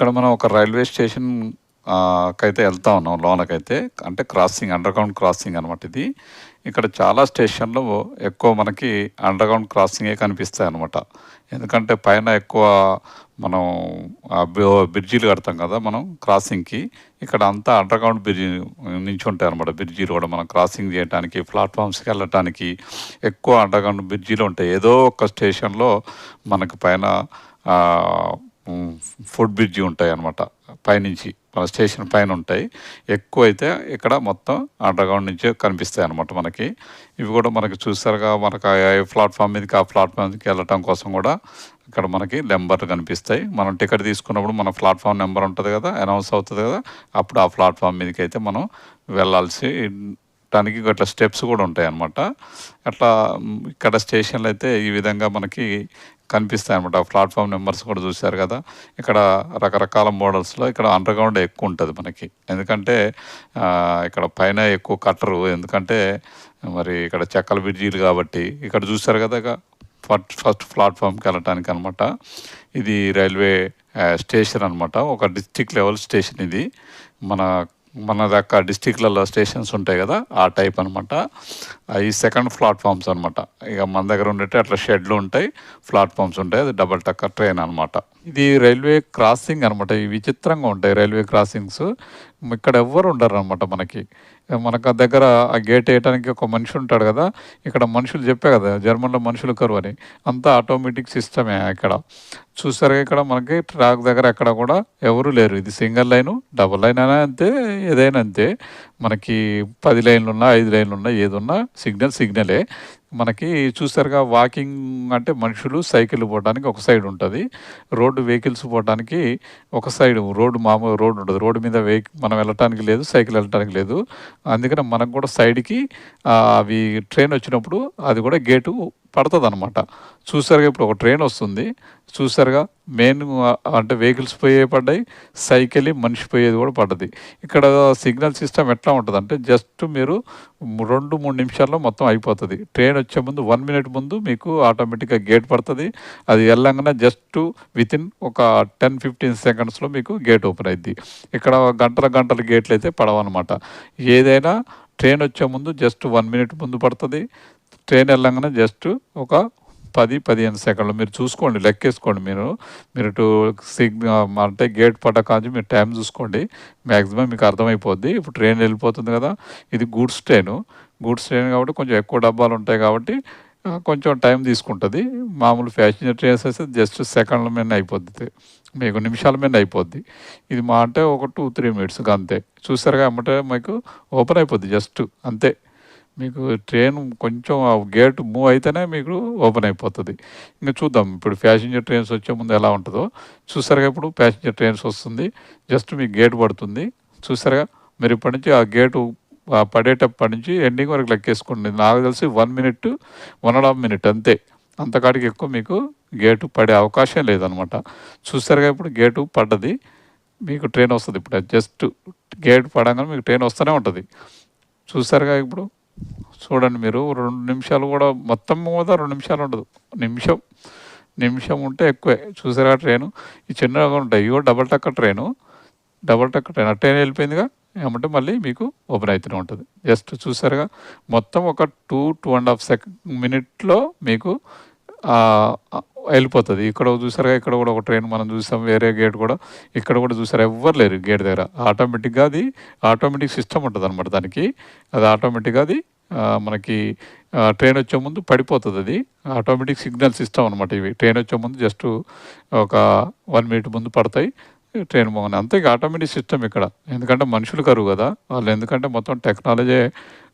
ఇక్కడ మనం ఒక రైల్వే స్టేషన్ కైతే వెళ్తా ఉన్నాం లోనకైతే. అంటే క్రాసింగ్ అండర్‌గ్రౌండ్ క్రాసింగ్ అనమాట ఇది. ఇక్కడ చాలా స్టేషన్లు ఎక్కువ మనకి అండర్‌గ్రౌండ్ క్రాసింగే కనిపిస్తాయన్నమాట. ఎందుకంటే పైన ఎక్కువ మనం బ్రిడ్జీలు బ్రిడ్జిలు కడతాం కదా మనం క్రాసింగ్‌కి. ఇక్కడ అంతా అండర్‌గ్రౌండ్ బ్రిడ్జి నించుంటాయన్నమాట. బ్రిడ్జిలు కూడా మనం క్రాసింగ్ చేయటానికి, ప్లాట్ఫామ్స్కి వెళ్ళటానికి ఎక్కువ అండర్‌గ్రౌండ్ బ్రిడ్జీలు ఉంటాయి. ఏదో ఒక స్టేషన్‌లో మనకు పైన ఫుడ్ బ్రిడ్జ్ ఉంటాయి అనమాట పైనుంచి మన స్టేషన్ పైన ఉంటాయి. అయితే ఇక్కడ మొత్తం అండర్‌గ్రౌండ్ నుంచే కనిపిస్తాయన్నమాట మనకి. ఇవి కూడా మనకి చూసారుగా మనకు ఏ ప్లాట్ఫామ్ మీదకి ఆ ప్లాట్ఫామ్కి మీదకి వెళ్ళటం కోసం కూడా ఇక్కడ మనకి నెంబర్లు కనిపిస్తాయి. మనం టికెట్ తీసుకున్నప్పుడు మన ప్లాట్ఫామ్ నెంబర్ ఉంటుంది కదా! అనౌన్స్ అవుతుంది కదా! అప్పుడు ఆ ప్లాట్ఫామ్ మీదకి అయితే మనం వెళ్ళాల్సి దానికి అట్లా స్టెప్స్ కూడా ఉంటాయి అనమాట అట్లా ఇక్కడ స్టేషన్లు అయితే ఈ విధంగా మనకి కనిపిస్తాయి అనమాట ప్లాట్ఫామ్ నెంబర్స్ కూడా చూశారు కదా! ఇక్కడ రకరకాల మోడల్స్‌లో ఇక్కడ అండర్‌గ్రౌండే ఉంటుంది మనకి. ఎందుకంటే ఇక్కడ పైన ఎక్కువ కట్టరు. ఎందుకంటే మరి ఇక్కడ చెక్కల బ్రిడ్జీలు కాబట్టి. ఇక్కడ చూశారు కదా! ఫస్ట్ ఫస్ట్ ఫస్ట్ వెళ్ళటానికి అనమాట ఇది రైల్వే స్టేషన్ అనమాట. ఒక డిస్ట్రిక్ట్ లెవెల్ స్టేషన్ ఇది. మన మన దాకా డిస్టిక్లలో స్టేషన్స్ ఉంటాయి కదా! ఆ టైప్ అనమాట. అవి సెకండ్ ప్లాట్ఫామ్స్ అనమాట. ఇక మన దగ్గర ఉండేటట్టు అట్లా షెడ్‌లు ఉంటాయి. ప్లాట్ఫామ్స్ ఉంటాయి. అది డబల్ టక్కర్ ట్రైన్ అనమాట. ఇది రైల్వే క్రాసింగ్ అనమాట. ఇవి విచిత్రంగా ఉంటాయి రైల్వే క్రాసింగ్స్. ఇక్కడ ఎవ్వరు ఉండరు అనమాట మనకి. మనకు ఆ దగ్గర ఆ గేట్ వేయడానికి ఒక మనిషి ఉంటాడు కదా! ఇక్కడ మనుషులు చెప్పే కదా! జర్మన్‌లో మనుషులు కరువని. అంతా ఆటోమేటిక్ సిస్టమే ఇక్కడ. చూసారుగా ఇక్కడ మనకి ట్రాక్ దగ్గర ఎక్కడ కూడా ఎవరు లేరు. ఇది సింగిల్ లైను, డబుల్ లైన్ అయినా అంతే, ఏదైనా అంతే. మనకి పది లైన్లు ఉన్నా ఐదు లైన్లు ఉన్నా ఏదున్నా సిగ్నల్ సిగ్నలే. మనకి చూసారుగా వాకింగ్ అంటే మనుషులు సైకిల్ పోవడానికి ఒక సైడ్ ఉంటుంది రోడ్డు వెహికల్స్ పోవడానికి ఒక సైడ్ రోడ్డు మామూలు రోడ్డు ఉంటుంది రోడ్డు మీద వెహికల్ మనం వెళ్ళటానికి లేదు. సైకిల్ వెళ్ళటానికి లేదు. అందుకని మనకు కూడా సైడ్‌కి అవి ట్రైన్ వచ్చినప్పుడు అది కూడా గేటు పడుతుంది అనమాట చూసారుగా ఇప్పుడు ఒక ట్రైన్ వస్తుంది. చూసారుగా మెయిన్ అంటే వెహికల్స్ పోయే పడ్డాయి. సైకిల్, మనిషి పోయేది కూడా పడ్డది. ఇక్కడ సిగ్నల్ సిస్టమ్ ఎట్లా ఉంటుంది అంటే జస్ట్ మీరు 2, 3 నిమిషాల్లో మొత్తం అయిపోతుంది ట్రైన్ వచ్చే ముందు వన్ మినిట్ ముందు మీకు ఆటోమేటిక్‌గా గేట్ పడుతుంది అది వెళ్ళంగానే జస్ట్ వితిన్ ఒక 10, 15 సెకండ్స్‌లో మీకు గేట్ ఓపెన్ అయింది ఇక్కడ గంటల గంటల గేట్లయితే పడవన్నమాట ఏదైనా ట్రైన్ వచ్చే ముందు జస్ట్ వన్ మినిట్ ముందు పడుతుంది ట్రైన్ వెళ్ళంగానే జస్ట్ ఒక పది పదిహేను సెకండ్లు మీరు చూసుకోండి. లెక్కేసుకోండి మీరు. మీరు ఇటు సిగ్నల్ అంటే గేట్ పడ్డ కాంచి మీరు టైం చూసుకోండి. మ్యాక్సిమం మీకు అర్థమైపోద్ది. ఇప్పుడు ట్రైన్ వెళ్ళిపోతుంది కదా! ఇది గూడ్స్ ట్రైను. గూడ్స్ ట్రైన్ కాబట్టి కొంచెం ఎక్కువ డబ్బాలు ఉంటాయి కాబట్టి కొంచెం టైం తీసుకుంటుంది మామూలు ప్యాసింజర్ ట్రైన్స్ అయితే జస్ట్ సెకండ్ల మీదనే అయిపోద్ది. మీకు నిమిషాల మీద అయిపోద్ది. ఇది మా అంటే ఒక 2, 3 మినిట్స్ అంతే చూసారుగా అమ్మటే మీకు ఓపెన్ అయిపోద్ది జస్ట్ అంతే. మీకు ట్రైన్ కొంచెం ఆ గేట్ మూవ్ అయితేనే మీకు ఓపెన్ అయిపోతుంది ఇంకా చూద్దాం ఇప్పుడు ప్యాసింజర్ ట్రైన్స్ వచ్చే ముందు ఎలా ఉంటుందో చూసారుగా ఇప్పుడు ప్యాసింజర్ ట్రైన్స్ వస్తుంది. జస్ట్ మీకు గేట్ పడుతుంది. చూసారుగా మీరు ఇప్పటి నుంచి ఆ గేటు పడేటప్పటి నుంచి ఎండింగ్ వరకు లెక్కేసుకోండి. నాకు తెలిసి one minute, one and half minute అంతే. అంతకాడికి ఎక్కువ మీకు గేటు పడే అవకాశం లేదనమాట. చూస్తారుగా ఇప్పుడు గేటు పడ్డది. మీకు ట్రైన్ వస్తుంది ఇప్పుడు. జస్ట్ గేట్ పడంగానే మీకు ట్రైన్ వస్తూనే ఉంటుంది చూసారుగా ఇప్పుడు. చూడండి మీరు రెండు నిమిషాలు కూడా మొత్తం కూడా రెండు నిమిషాలు ఉండదు. నిమిషం, నిమిషం ఉంటే ఎక్కువే. చూసారుగా ట్రైను. ఈ చిన్నగా ఉంటాయి. ఇగో double decker train. Double decker train. ఆ ట్రైన్ వెళ్ళిపోయిందిగా. ఏమంటే మళ్ళీ మీకు ఓపెన్ అయితూనే ఉంటుంది జస్ట్ చూసారుగా మొత్తం ఒక two two and half second మినిట్‌లో మీకు వెళ్ళిపోతుంది ఇక్కడ చూసారుగా ఇక్కడ కూడా ఒక ట్రైన్ మనం చూసాం. వేరే గేట్ కూడా. ఇక్కడ కూడా చూసారు ఎవ్వరు లేరు గేట్ దగ్గర. ఆటోమేటిక్‌గా అది ఆటోమేటిక్ సిస్టమ్ అనమాట దానికి. అది ఆటోమేటిక్‌గా అది మనకి ట్రైన్ వచ్చే ముందు పడిపోతుంది అది ఆటోమేటిక్ సిగ్నల్ సిస్టమ్ అనమాట ఇవి. ట్రైన్ వచ్చే ముందు జస్ట్ ఒక వన్ మినిట్ ముందు పడతాయి. ట్రైన్ బాగుంది అంతే ఇక ఆటోమేటిక్ సిస్టమ్ ఇక్కడ. ఎందుకంటే మనుషులు కరువు కదా! వాళ్ళు ఎందుకంటే మొత్తం టెక్నాలజీ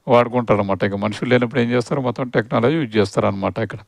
వాడుకుంటారు అనమాట ఇక మనుషులు లేనప్పుడు ఏం చేస్తారు మొత్తం టెక్నాలజీ యూజ్ చేస్తారనమాట ఇక్కడ.